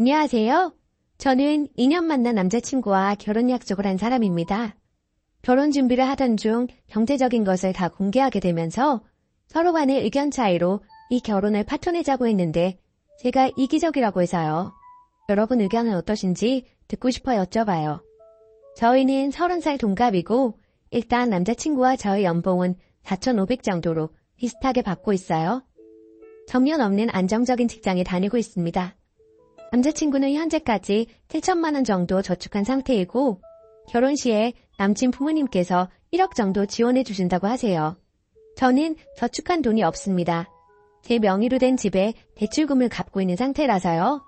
안녕하세요. 저는 2년 만난 남자친구와 결혼 약속을 한 사람입니다. 결혼 준비를 하던 중 경제적인 것을 다 공개하게 되면서 서로 간의 의견 차이로 이 결혼을 파토내자고 했는데 제가 이기적이라고 해서요. 여러분 의견은 어떠신지 듣고 싶어 여쭤봐요. 저희는 30살 동갑이고 일단 남자친구와 저의 연봉은 4,500 정도로 비슷하게 받고 있어요. 정년 없는 안정적인 직장에 다니고 있습니다. 남자친구는 현재까지 7천만 원 정도 저축한 상태이고 결혼 시에 남친 부모님께서 1억 정도 지원해 주신다고 하세요. 저는 저축한 돈이 없습니다. 제 명의로 된 집에 대출금을 갚고 있는 상태라서요.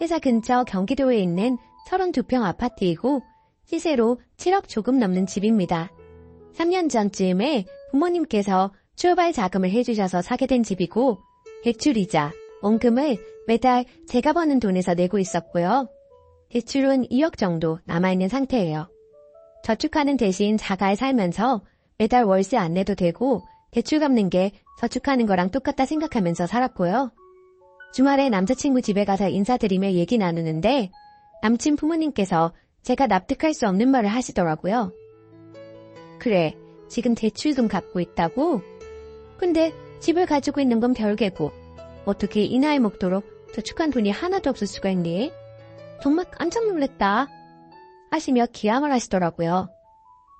회사 근처 경기도에 있는 32평 아파트이고 시세로 7억 조금 넘는 집입니다. 3년 전쯤에 부모님께서 출발 자금을 해주셔서 사게 된 집이고 대출이자 원금을 매달 제가 버는 돈에서 내고 있었고요. 대출은 2억 정도 남아있는 상태예요. 저축하는 대신 자가에 살면서 매달 월세 안 내도 되고 대출 갚는 게 저축하는 거랑 똑같다 생각하면서 살았고요. 주말에 남자친구 집에 가서 인사드리며 얘기 나누는데 남친 부모님께서 제가 납득할 수 없는 말을 하시더라고요. 그래, 지금 대출금 갚고 있다고? 근데 집을 가지고 있는 건 별개고 어떻게 이 나이 먹도록 저축한 돈이 하나도 없을 수가 있니? 정말 깜짝 놀랐다. 하시며 기함을 하시더라고요.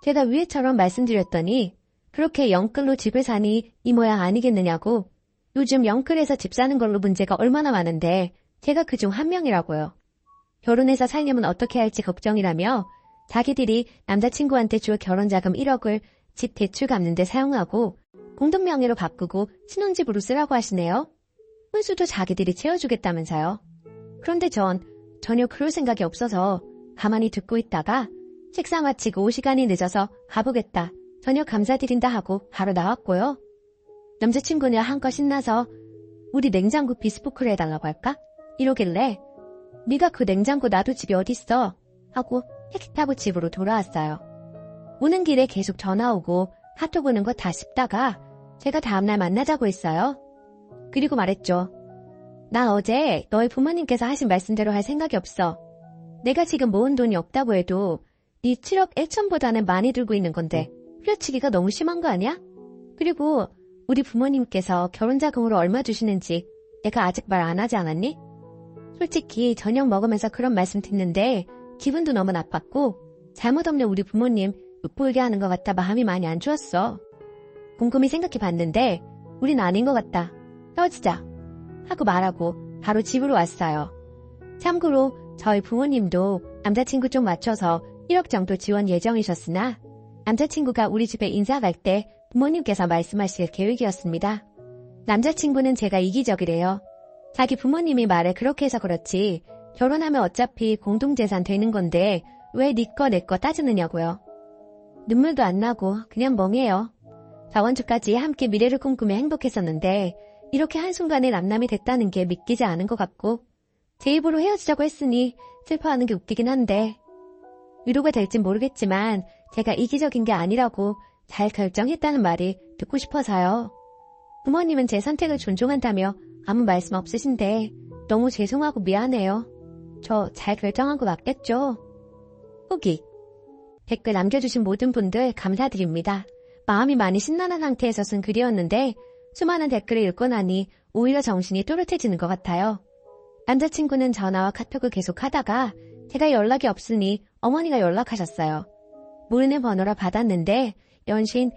제가 위에처럼 말씀드렸더니 그렇게 영끌로 집을 사니 이 모양 아니겠느냐고 요즘 영끌에서 집 사는 걸로 문제가 얼마나 많은데 제가 그 중 한 명이라고요. 결혼해서 살려면 어떻게 할지 걱정이라며 자기들이 남자친구한테 줄 결혼자금 1억을 집 대출 갚는데 사용하고 공동명의로 바꾸고 신혼집으로 쓰라고 하시네요. 혼수도 자기들이 채워주겠다면서요. 그런데 전 전혀 그럴 생각이 없어서 가만히 듣고 있다가 식사 마치고 시간이 늦어서 가보겠다. 저녁 감사드린다 하고 바로 나왔고요. 남자친구는 한껏 신나서 우리 냉장고 비스포크를 해달라고 할까? 이러길래 네가 그 냉장고 놔도 집이 어딨어? 하고 택시 타고 집으로 돌아왔어요. 오는 길에 계속 전화 오고 오는 거 다 씹다가 제가 다음날 만나자고 했어요. 그리고 말했죠. 나 어제 너희 부모님께서 하신 말씀대로 할 생각이 없어. 내가 지금 모은 돈이 없다고 해도 네 7억 1천보다는 많이 들고 있는 건데 후려치기가 너무 심한 거 아니야? 그리고 우리 부모님께서 결혼자금으로 얼마 주시는지 내가 아직 말 안 하지 않았니? 솔직히 저녁 먹으면서 그런 말씀 듣는데 기분도 너무 나빴고 잘못 없는 우리 부모님 윽보이게 하는 것 같아 마음이 많이 안 좋았어. 곰곰이 생각해 봤는데 우린 아닌 것 같다. 헤어지자. 하고 말하고 바로 집으로 왔어요. 참고로 저희 부모님도 남자친구 좀 맞춰서 1억 정도 지원 예정이셨으나 남자친구가 우리 집에 인사 갈 때 부모님께서 말씀하실 계획이었습니다. 남자친구는 제가 이기적이래요. 자기 부모님이 말을 그렇게 해서 그렇지 결혼하면 어차피 공동재산 되는 건데 왜네 따지느냐고요. 눈물도 안 나고 그냥 멍해요. 자원주까지 함께 미래를 꿈꾸며 행복했었는데 이렇게 한순간에 남남이 됐다는 게 믿기지 않은 것 같고 제 입으로 헤어지자고 했으니 슬퍼하는 게 웃기긴 한데 위로가 될진 모르겠지만 제가 이기적인 게 아니라고 잘 결정했다는 말이 듣고 싶어서요. 부모님은 제 선택을 존중한다며 아무 말씀 없으신데 너무 죄송하고 미안해요. 저 잘 결정한 거 맞겠죠? 후기 댓글 남겨주신 모든 분들 감사드립니다. 마음이 많이 신나는 상태에서 쓴 글이었는데 수많은 댓글을 읽고 나니 오히려 정신이 또렷해지는 것 같아요. 남자친구는 전화와 카톡을 계속 하다가 제가 연락이 없으니 어머니가 연락하셨어요. 모르는 번호라 받았는데 연신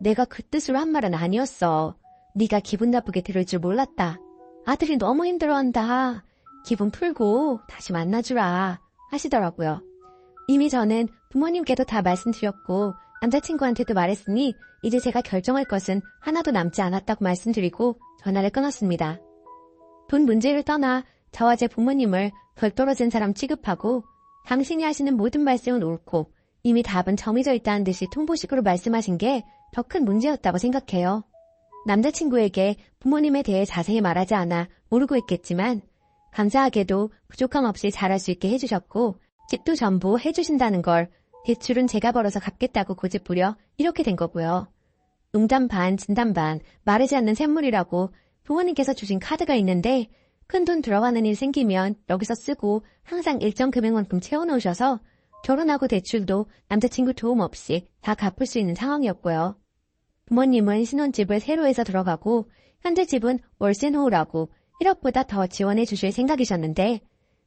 내가 그 뜻으로 한 말은 아니었어. 네가 기분 나쁘게 들을 줄 몰랐다. 아들이 너무 힘들어한다. 기분 풀고 다시 만나주라 하시더라고요. 이미 저는 부모님께도 다 말씀드렸고 남자친구한테도 말했으니 이제 제가 결정할 것은 하나도 남지 않았다고 말씀드리고 전화를 끊었습니다. 돈 문제를 떠나 저와 제 부모님을 덜 떨어진 사람 취급하고 당신이 하시는 모든 말씀은 옳고 이미 답은 정해져 있다는 듯이 통보식으로 말씀하신 게 더 큰 문제였다고 생각해요. 남자친구에게 부모님에 대해 자세히 말하지 않아 모르고 있겠지만 감사하게도 부족함 없이 잘할 수 있게 해주셨고 집도 전부 해주신다는 걸 대출은 제가 벌어서 갚겠다고 고집부려 이렇게 된 거고요. 농담 반, 진담 반, 마르지 않는 샘물이라고 부모님께서 주신 카드가 있는데 큰 돈 들어가는 일 생기면 여기서 쓰고 항상 일정 금액만큼 채워놓으셔서 결혼하고 대출도 남자친구 도움 없이 다 갚을 수 있는 상황이었고요. 부모님은 신혼집을 새로 해서 들어가고 현재 집은 월세 놓으라고 1억보다 더 지원해 주실 생각이셨는데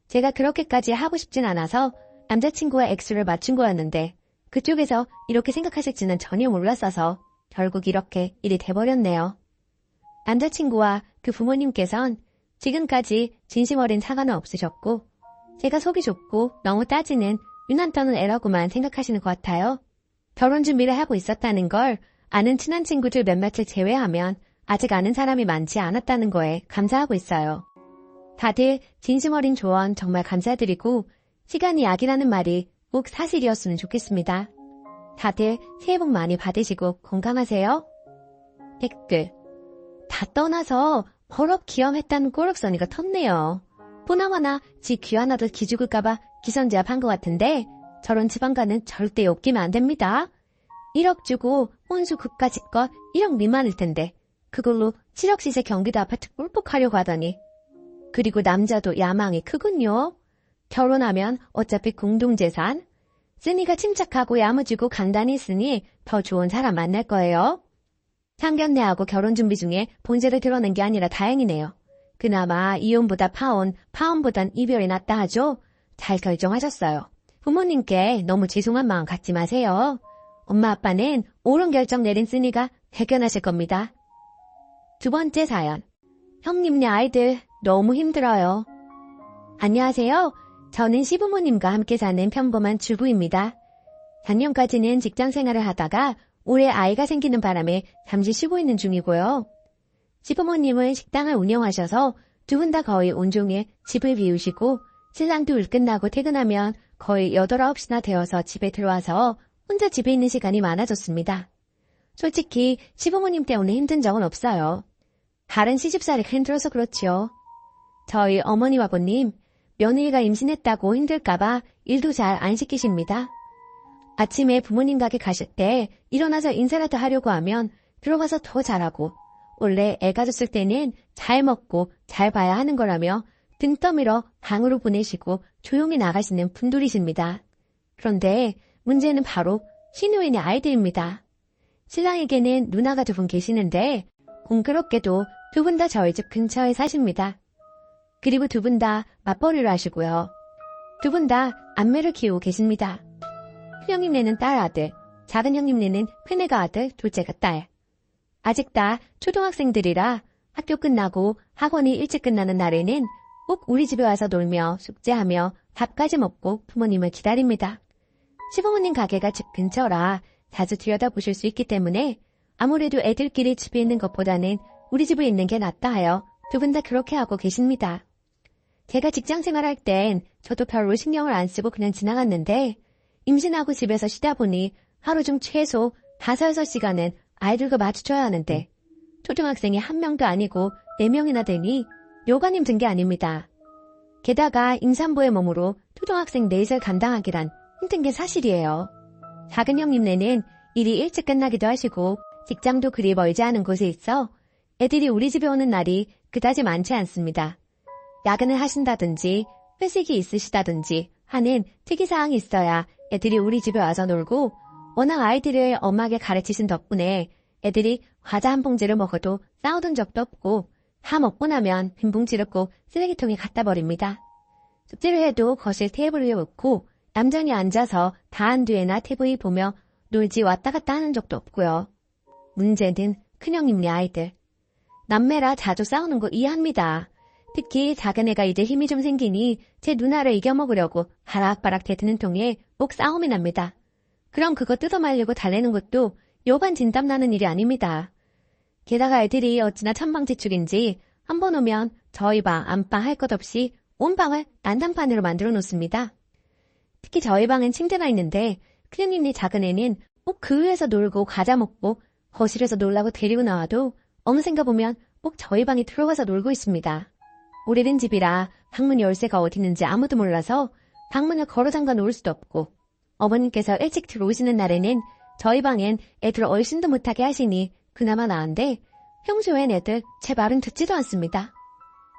제가 그렇게까지 하고 싶진 않아서 남자친구와 액수를 맞춘 거였는데 그쪽에서 이렇게 생각하실지는 전혀 몰랐어서 결국 이렇게 일이 돼버렸네요. 남자친구와 그 부모님께선 지금까지 진심 어린 사과는 없으셨고 제가 속이 좁고 너무 따지는 유난 떠는 애라고만 생각하시는 것 같아요. 결혼 준비를 하고 있었다는 걸 아는 친한 친구들 몇몇을 제외하면 아직 아는 사람이 많지 않았다는 거에 감사하고 있어요. 다들 진심 어린 조언 정말 감사드리고 시간이 약이라는 말이 꼭 사실이었으면 좋겠습니다. 다들 새해 복 많이 받으시고 건강하세요. 댓글 다 떠나서 버럭 기염했다는 꼬락서니가 텄네요. 보나마나 지 귀 하나도 기죽을까봐 기선제압 한 것 같은데 저런 지방가는 절대 엮이면 안 됩니다. 1억 주고 혼수 그까짓 것 1억 미만일 텐데 그걸로 7억 시세 경기도 아파트 꿀뻑하려고 하더니 그리고 남자도 야망이 크군요. 결혼하면 어차피 공동재산 쓰니가 침착하고 야무지고 간단히 쓰니 더 좋은 사람 만날 거예요. 상견례하고 결혼 준비 중에 본질을 드러낸 게 아니라 다행이네요. 그나마 이혼보다 파혼, 파혼보단 이별이 낫다 하죠. 잘 결정하셨어요. 부모님께 너무 죄송한 마음 갖지 마세요. 엄마 아빠는 옳은 결정 내린 쓰니가 해견하실 겁니다. 두 번째 사연. 형님네 아이들 너무 힘들어요. 안녕하세요. 저는 시부모님과 함께 사는 평범한 주부입니다. 작년까지는 직장 생활을 하다가 올해 아이가 생기는 바람에 잠시 쉬고 있는 중이고요. 시부모님은 식당을 운영하셔서 두 분 다 거의 온종일 집을 비우시고 신랑도 일 끝나고 퇴근하면 거의 8, 9시나 되어서 집에 들어와서 혼자 집에 있는 시간이 많아졌습니다. 솔직히 시부모님 때문에 힘든 적은 없어요. 다른 시집살이가 힘들어서 그렇지요. 저희 어머니 아버님 며느리가 임신했다고 힘들까봐 일도 잘 안 시키십니다. 아침에 부모님 가게 가실 때 일어나서 인사라도 하려고 하면 들어가서 더 잘하고 원래 애 가졌을 때는 잘 먹고 잘 봐야 하는 거라며 등 떠밀어 방으로 보내시고 조용히 나가시는 분들이십니다. 그런데 문제는 바로 신우인의 아이들입니다. 신랑에게는 누나가 두 분 계시는데 공교롭게도 두 분 다 저희 집 근처에 사십니다. 그리고 두 분 다 맞벌이를 하시고요. 두 분 다 안매를 키우고 계십니다. 큰 형님네는 딸 아들, 작은 형님네는 큰애가 아들, 둘째가 딸. 아직 다 초등학생들이라 학교 끝나고 학원이 일찍 끝나는 날에는 꼭 우리 집에 와서 놀며 숙제하며 밥까지 먹고 부모님을 기다립니다. 시부모님 가게가 집 근처라 자주 들여다보실 수 있기 때문에 아무래도 애들끼리 집에 있는 것보다는 우리 집에 있는 게 낫다 하여 두 분 다 그렇게 하고 계십니다. 제가 직장 생활할 땐 저도 별로 신경을 안 쓰고 그냥 지나갔는데 임신하고 집에서 쉬다 보니 하루 중 최소 5, 6시간은 아이들과 마주쳐야 하는데 초등학생이 한 명도 아니고 네 명이나 되니 요가님 든 게 아닙니다. 게다가 임산부의 몸으로 초등학생 넷을 감당하기란 힘든 게 사실이에요. 작은 형님네는 일이 일찍 끝나기도 하시고 직장도 그리 멀지 않은 곳에 있어 애들이 우리 집에 오는 날이 그다지 많지 않습니다. 야근을 하신다든지 회식이 있으시다든지 하는 특이사항이 있어야 애들이 우리 집에 와서 놀고 워낙 아이들을 엄하게 가르치신 덕분에 애들이 과자 한 봉지를 먹어도 싸우던 적도 없고 다 먹고 나면 빈 봉지를 꼭 쓰레기통에 갖다 버립니다. 숙제를 해도 거실 테이블 위에 놓고 얌전히 앉아서 다한 뒤에나 TV 보며 놀지 왔다 갔다 하는 적도 없고요. 문제는 큰형님네 아이들. 남매라 자주 싸우는 거 이해합니다. 특히 작은 애가 이제 힘이 좀 생기니 제 누나를 이겨먹으려고 바락바락 대드는 통에 꼭 싸움이 납니다. 그럼 그거 뜯어 말려고 달래는 것도 요반 진땀 나는 일이 아닙니다. 게다가 애들이 어찌나 천방지축인지 한 번 오면 저희 방, 안방 할 것 없이 온 방을 난장판으로 만들어 놓습니다. 특히 저희 방엔 침대가 있는데 큰형님네 작은 애는 꼭 그 위에서 놀고 과자 먹고 거실에서 놀라고 데리고 나와도 어느샌가 보면 꼭 저희 방에 들어가서 놀고 있습니다. 오래된 집이라 방문 열쇠가 어디 있는지 아무도 몰라서 방문을 걸어 잠가 놓을 수도 없고 어머님께서 일찍 들어오시는 날에는 저희 방엔 애들 얼씬도 못하게 하시니 그나마 나은데 평소엔 애들 제 말은 듣지도 않습니다.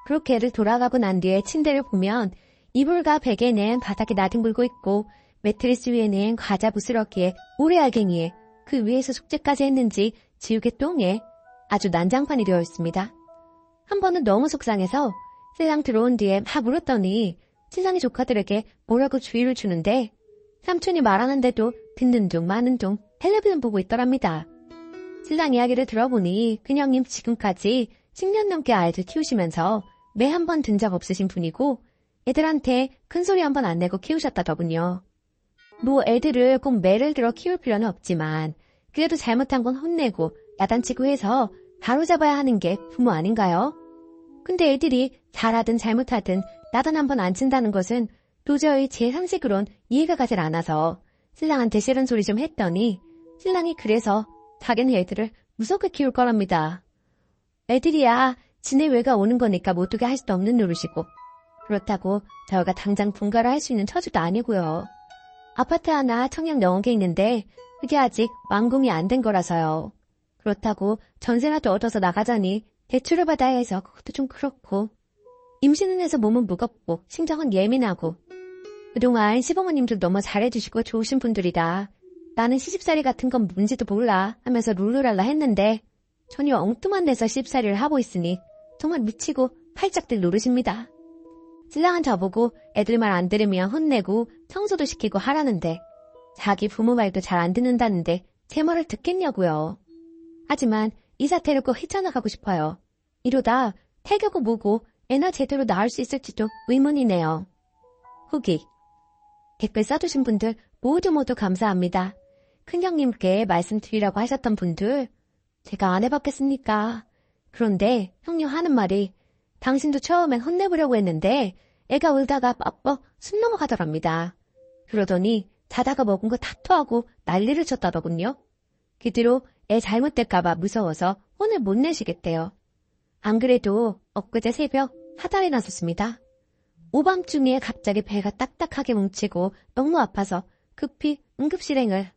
그렇게 애를 돌아가고 난 뒤에 침대를 보면 이불과 베개는 바닥에 나뒹굴고 있고 매트리스 위에는 과자 부스러기에 오래 알갱이에 그 위에서 숙제까지 했는지 지우개 똥에 아주 난장판이 되어 있습니다. 한 번은 너무 속상해서 세상 들어온 뒤에 막 물었더니 친상이 조카들에게 뭐라고 주의를 주는데 삼촌이 말하는데도 듣는 둥 마는 둥 텔레비전 보고 있더랍니다. 신랑 이야기를 들어보니 그냥님 지금까지 10년 넘게 아이들 키우시면서 매 한 번 든 적 없으신 분이고 애들한테 큰 소리 한 번 안 내고 키우셨다더군요. 뭐 애들을 꼭 매를 들어 키울 필요는 없지만 그래도 잘못한 건 혼내고 야단치고 해서 바로잡아야 하는 게 부모 아닌가요? 근데 애들이 잘하든 잘못하든 나단 한번 안 친다는 것은 도저히 제 상식으론 이해가 가질 않아서 신랑한테 싫은 소리 좀 했더니 신랑이 그래서 자기는 애들을 무섭게 키울 거랍니다. 애들이야 지네 외가 오는 거니까 못 두게 할 수도 없는 노릇이고 그렇다고 저희가 당장 분가를 할 수 있는 처지도 아니고요. 아파트 하나 청약 넣은 게 있는데 그게 아직 완공이 안 된 거라서요. 그렇다고 전세라도 얻어서 나가자니 대출을 받아야 해서 그것도 좀 그렇고 임신은 해서 몸은 무겁고 심장은 예민하고 그동안 시부모님들 너무 잘해주시고 좋으신 분들이다. 나는 시집살이 같은 건 뭔지도 몰라 하면서 룰루랄라 했는데 전혀 엉뚱한 데서 시집살이를 하고 있으니 정말 미치고 팔짝들 노릇입니다. 신랑은 저보고 애들 말 안 들으면 혼내고 청소도 시키고 하라는데 자기 부모 말도 잘 안 듣는다는데 제 말을 듣겠냐고요. 하지만 이 사태를 꼭 헤쳐나가고 싶어요. 이러다 태교고 뭐고 애나 제대로 낳을 수 있을지도 의문이네요. 후기 댓글 써주신 분들 모두 모두 감사합니다. 큰형님께 말씀드리라고 하셨던 분들 제가 안 해봤겠습니까? 그런데 형님 하는 말이 당신도 처음엔 혼내보려고 했는데 애가 울다가 빡뻑 숨 넘어가더랍니다. 그러더니 자다가 먹은 거다 토하고 난리를 쳤다더군요. 그 뒤로 애 잘못될까봐 무서워서 혼을 못 내시겠대요. 안 그래도 엊그제 새벽 하달이 나섰습니다. 오밤중에 갑자기 배가 딱딱하게 뭉치고 너무 아파서 급히 응급실행을.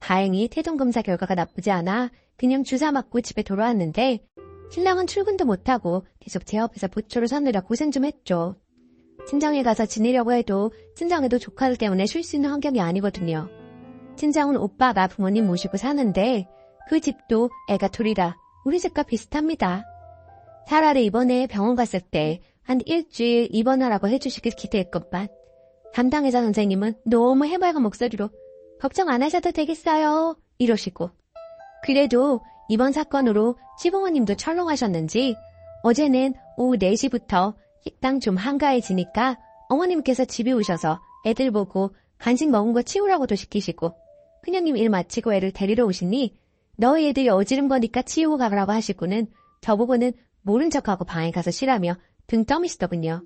다행히 태동검사 결과가 나쁘지 않아 그냥 주사 맞고 집에 돌아왔는데 신랑은 출근도 못하고 계속 제 옆에서 보초를 서느라 고생 좀 했죠. 친정에 가서 지내려고 해도 친정에도 조카들 때문에 쉴 수 있는 환경이 아니거든요. 친정은 오빠가 부모님 모시고 사는데 그 집도 애가 둘이라 우리 집과 비슷합니다. 차라리 이번에 병원 갔을 때 한 일주일 입원하라고 해주시길 기대했건만 담당 의사 선생님은 너무 해맑은 목소리로 걱정 안 하셔도 되겠어요. 이러시고 그래도 이번 사건으로 시부모님도 철렁하셨는지 어제는 오후 4시부터 식당 좀 한가해지니까 어머님께서 집에 오셔서 애들 보고 간식 먹은 거 치우라고도 시키시고 큰형님 일 마치고 애를 데리러 오시니 너희 애들이 어지른 거니까 치우고 가라고 하시고는 저보고는 모른 척하고 방에 가서 쉬라며 등 떠미시더군요.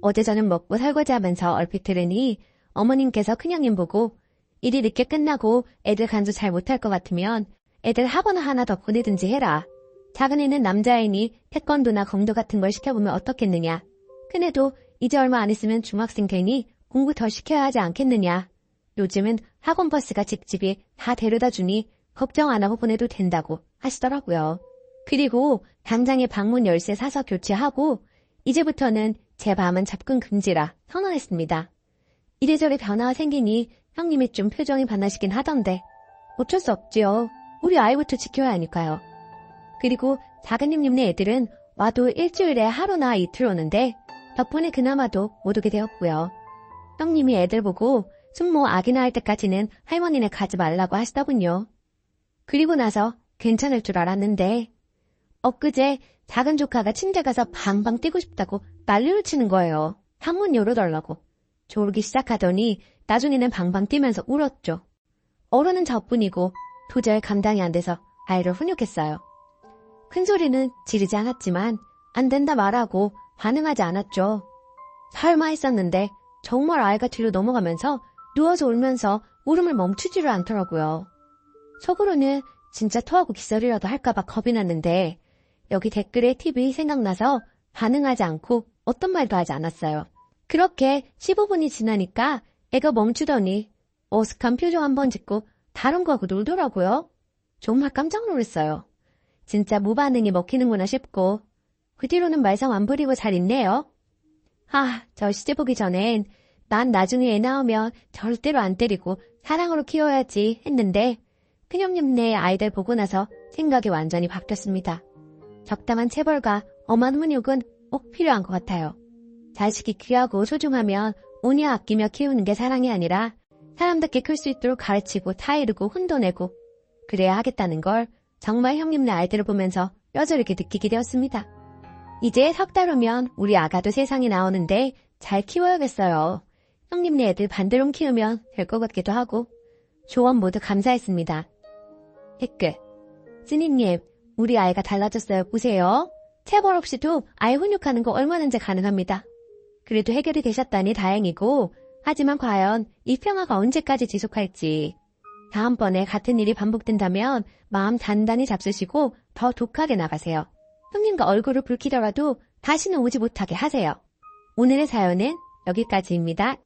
어제 저는 먹고 설거지 하면서 얼핏 들으니 어머님께서 큰형님 보고 일이 늦게 끝나고 애들 간수 잘 못할 것 같으면 애들 학원 하나 더 보내든지 해라. 작은 애는 남자애니 태권도나 검도 같은 걸 시켜보면 어떻겠느냐. 큰애도 이제 얼마 안 있으면 중학생 되니 공부 더 시켜야 하지 않겠느냐. 요즘은 학원 버스가 집집이 다 데려다 주니 걱정 안 하고 보내도 된다고 하시더라고요. 그리고 당장에 방문 열쇠 사서 교체하고 이제부터는 제 밤은 접근 금지라 선언했습니다. 이래저래 변화가 생기니 형님이 좀 표정이 반하시긴 하던데 어쩔 수 없지요. 우리 아이부터 지켜야 하니까요. 그리고 작은님님네 애들은 와도 일주일에 하루나 이틀 오는데 덕분에 그나마도 못 오게 되었고요. 형님이 애들 보고 숙모 아기 낳을 때까지는 할머니네 가지 말라고 하시더군요. 그리고 나서 괜찮을 줄 알았는데 엊그제 작은 조카가 침대 가서 방방 뛰고 싶다고 난리를 치는 거예요. 한문 열어달라고. 졸기 시작하더니 나중에는 방방 뛰면서 울었죠. 어른은 저뿐이고 도저히 감당이 안 돼서 아이를 훈육했어요. 큰 소리는 지르지 않았지만 안 된다 말하고 반응하지 않았죠. 설마 했었는데 정말 아이가 뒤로 넘어가면서 누워서 울면서 울음을 멈추지를 않더라고요. 속으로는 진짜 토하고 기절이라도 할까봐 겁이 났는데 여기 댓글에 팁이 생각나서 반응하지 않고 어떤 말도 하지 않았어요. 그렇게 15분이 지나니까 애가 멈추더니 어색한 표정 한번 짓고 다른 거 하고 놀더라고요. 정말 깜짝 놀랐어요. 진짜 무반응이 먹히는구나 싶고 그 뒤로는 말썽 안 부리고 잘 있네요. 아, 저 시집 보기 전엔 난 나중에 애 나오면 절대로 안 때리고 사랑으로 키워야지 했는데 큰형님 네 아이들 보고 나서 생각이 완전히 바뀌었습니다. 적당한 체벌과 엄한 훈육은 꼭 필요한 것 같아요. 자식이 귀하고 소중하면 온이 아끼며 키우는 게 사랑이 아니라 사람답게 클 수 있도록 가르치고 타이르고 혼도 내고 그래야 하겠다는 걸 정말 형님네 아이들을 보면서 뼈저리게 느끼게 되었습니다. 이제 석 달 후면 우리 아가도 세상에 나오는데 잘 키워야겠어요. 형님네 애들 반대로 키우면 될 것 같기도 하고 조언 모두 감사했습니다. 댓글 스님님 우리 아이가 달라졌어요 보세요. 체벌 없이도 아이 훈육하는 거 얼마든지 가능합니다. 그래도 해결이 되셨다니 다행이고 하지만 과연 이 평화가 언제까지 지속할지 다음번에 같은 일이 반복된다면 마음 단단히 잡수시고 더 독하게 나가세요. 형님과 얼굴을 붉히더라도 다시는 오지 못하게 하세요. 오늘의 사연은 여기까지입니다.